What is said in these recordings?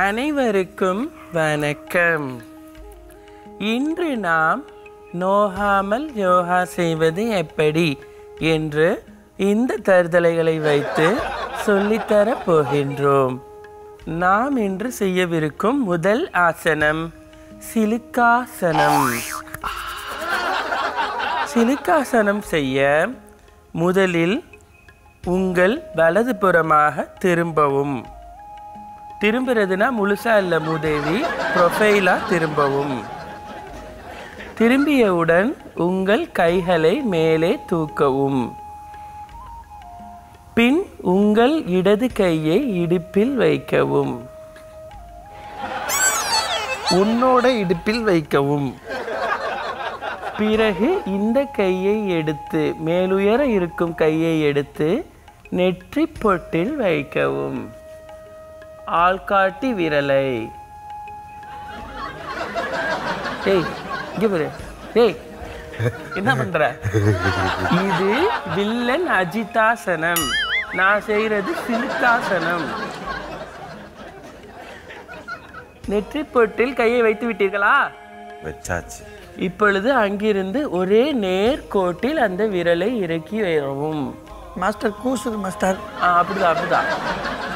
அனைவருக்கும் வணக்கம். இன்று நாம் நோகாமல் யோகா செய்வது எப்படி என்று இந்த தருதலைகளை வைத்து சொல்லித்தரப் போகின்றோம். நாம் இன்று செய்யவிருக்கும் முதல் ஆசனம் சிலிக்காசனம். சிலிக்காசனம் செய்ய முதலில் உங்கள் வலதுபுறமாக திரும்பவும். திரும்புறதுனா முழுசா இல்லை மூதேவி ப்ரொஃபைலா திரும்பவும். திரும்பியவுடன் உங்கள் கைகளை மேலே தூக்கவும். பின் உங்கள் இடது கையை இடுப்பில் வைக்கவும். உன்னோட இடுப்பில் வைக்கவும். பிறகு இந்த கையை எடுத்து மேலுயர இருக்கும் கையை எடுத்து நெற்றி பொட்டில் வைக்கவும். ஆள்காட்டி விரலை. டேய் இங்க பாரு. டேய் என்ன பண்ற? இது வில்லன் அஜிதாசனம். நான் செய்யறது சிலுக்காசனம். நெற்றி பொட்டில் கையை வைத்து விட்டீர்களா? வச்சாச்சு. இப்பொழுது அங்கிருந்து ஒரே நேர்கோட்டில் அந்த விரலை இறக்கி வரவும் மாஸ்டர் கூசுது மாஸ்டர். ஆ, அப்படிதான் அப்படிதான்.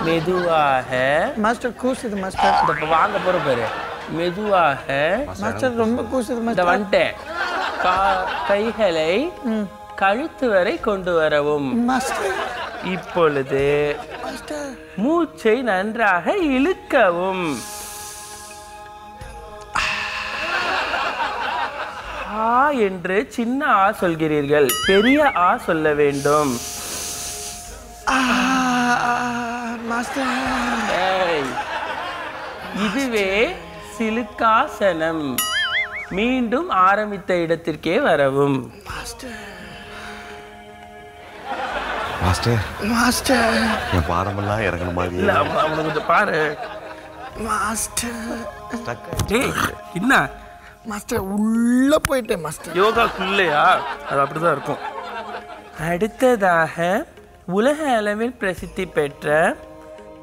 மெதுவாக. மாஸ்டர் கூசுது மாஸ்டர் இந்த இப்ப வாங்க போற பாரு. மெதுவாக. மாஸ்டர் ரொம்ப கூசுது மாஸ்டர் வந்துட்டேன் கா- கைகளை. கழுத்து வரை கொண்டு வரவும். மாஸ்டர் இப்பொழுது மாஸ்டர் மூச்சை நன்றாக இழுக்கவும். ஆ என்று சின்ன ஆ சொல்கிறீர்கள். பெரிய ஆ சொல்ல வேண்டும். ஆ, இதுவே சிலுக்காசனம். மீண்டும் ஆரம்பித்த இடத்திற்கே வரவும். மாஸ்டர் மாஸ்டர் என் பாரமெல்லாம் இறங்கின மாதிரி இல்ல கொஞ்சம் பாரு. மாஸ்டர் டேய், என்ன? மாஸ்டர் உள்ள போயிட்டேன் மாஸ்டர் யோகாக்குள்ளையா? அது அப்படிதான் இருக்கும். அடுத்ததாக உலக அளவில் பிரசித்தி பெற்ற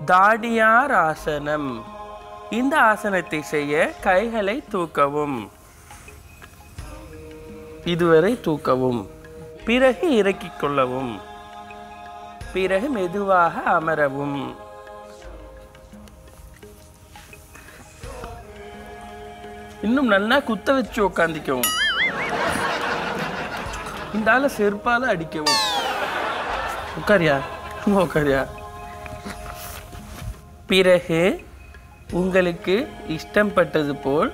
தாடியார் ஆசனம் இந்த ஆசனத்தை செய்ய கைகளை தூக்கவும். இதுவரை தூக்கவும். பிறகு இறக்கிக் கொள்ளவும். பிறகு மெதுவாக அமரவும். இன்னும் நல்லா குத்த வச்சு உக்காந்திக்கவும். இந்த ஆளை செருப்பால அடிக்கவும். உட்காரியா சும்மா உட்காரியா பிறகு உங்களுக்கு இஷ்டம் பட்டது போல்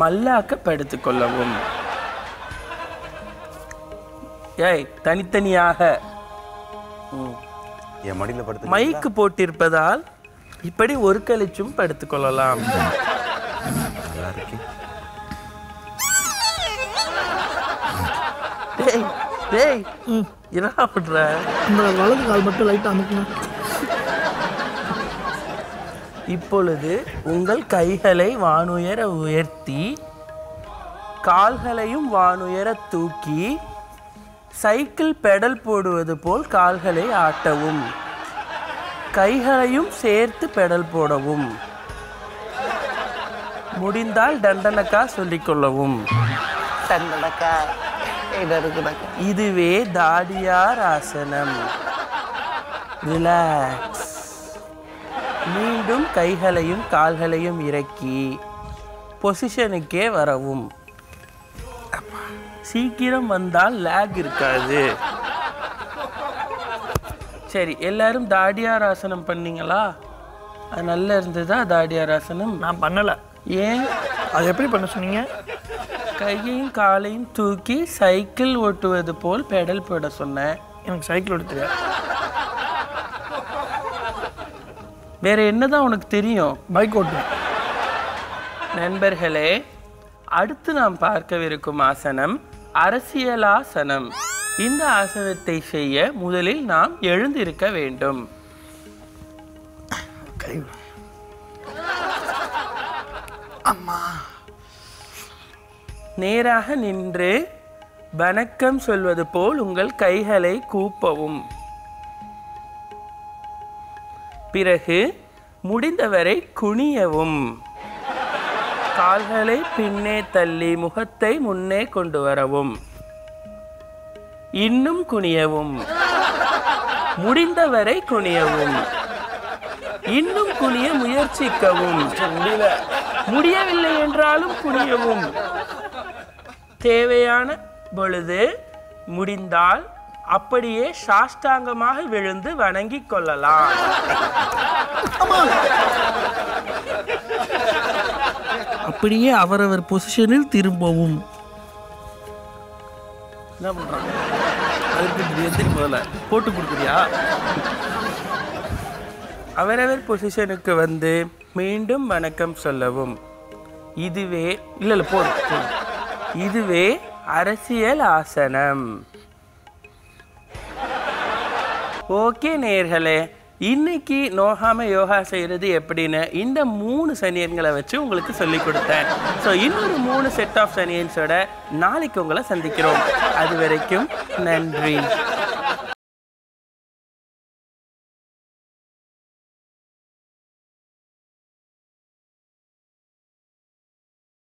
மல்லாக்க படுத்துக் கொள்ளவும் ஏய் தனித்தனியாக. என் மடியில படுத்து மைக்கு போட்டிருப்பதால் இப்படி ஒரு கழிச்சும் படுத்துக் கொள்ளலாம் நல்லா இருக்கு டேய் டேய் என்ன பண்ற? இந்த வலது கால் மட்டும் லைட்டாக அமுக்கணும் இப்பொழுது உங்கள் கைகளை வானுயர உயர்த்தி கால்களையும் வானுயர தூக்கி சைக்கிள் பெடல் போடுவது போல் கால்களை ஆட்டவும். கைகளையும் சேர்த்து பெடல் போடவும். முடிந்தால் தண்டனக்கா சொல்லிக்கொள்ளவும் இருக்குதாக்கா இதுவே தாடியார் ஆசனம். ரிலாக்ஸ் மீண்டும் கைகளையும் கால்களையும் இறக்கி பொசிஷனுக்கே வரவும். சீக்கிரம் வந்தால் லேக் இருக்காது. சரி எல்லாரும் தாடியார் ஆசனம் பண்ணீங்களா? அது நல்லா இருந்ததா தாடியார் ஆசனம் நான் பண்ணலை. ஏன்? அது எப்படி பண்ண சொன்னீங்க? கையையும் காலையும் தூக்கி சைக்கிள் ஓட்டுவது போல் பெடல் போட சொன்னேன். எனக்கு சைக்கிள் ஓட்ட தெரியாது. வேற என்னதான் உனக்கு தெரியும்? பைக் ஓட்டுவேன் நண்பர்களே அடுத்து நாம் பார்க்கவிருக்கும் ஆசனம் அரசியலாசனம். இந்த ஆசனத்தை செய்ய முதலில் நாம் எழுந்திருக்க வேண்டும். கை நேராக நின்று வணக்கம் சொல்வது போல் உங்கள் கைகளை கூப்பவும். பிறகு முடிந்தவரை குனியவும். கால்களை பின்னே தள்ளி முகத்தை முன்னே கொண்டு வரவும். இன்னும் குனியவும். முடிந்தவரை குனியவும். இன்னும் குனிய முயற்சிக்கவும். முடியவில்லை என்றாலும் குனியவும். தேவையான பொழுது முடிந்தால் அப்படியே சாஷ்டாங்கமாக விழுந்து வணங்கிக் கொள்ளலாம். அப்படியே அவரவர் பொசிஷனில் திரும்பவும். என்ன பண்றாங்க அதுக்கு முதல்ல. போட்டு கொடுக்குறியா? அவரவர் பொசிஷனுக்கு வந்து மீண்டும் வணக்கம் சொல்லவும். இதுவே இல்லை இல்லை போதும். இதுவே அரசியல் ஆசனம். ஓகே நேர்களே இன்னைக்கு நோகாம யோகா செய்கிறது எப்படின்னு இந்த மூணு சனியன்களை வச்சு உங்களுக்கு சொல்லி கொடுத்தேன். ஸோ இன்னொரு மூணு செட் ஆஃப் சனியன்ஸோட நாளைக்கு உங்களை சந்திக்கிறோம். அது வரைக்கும் நன்றி.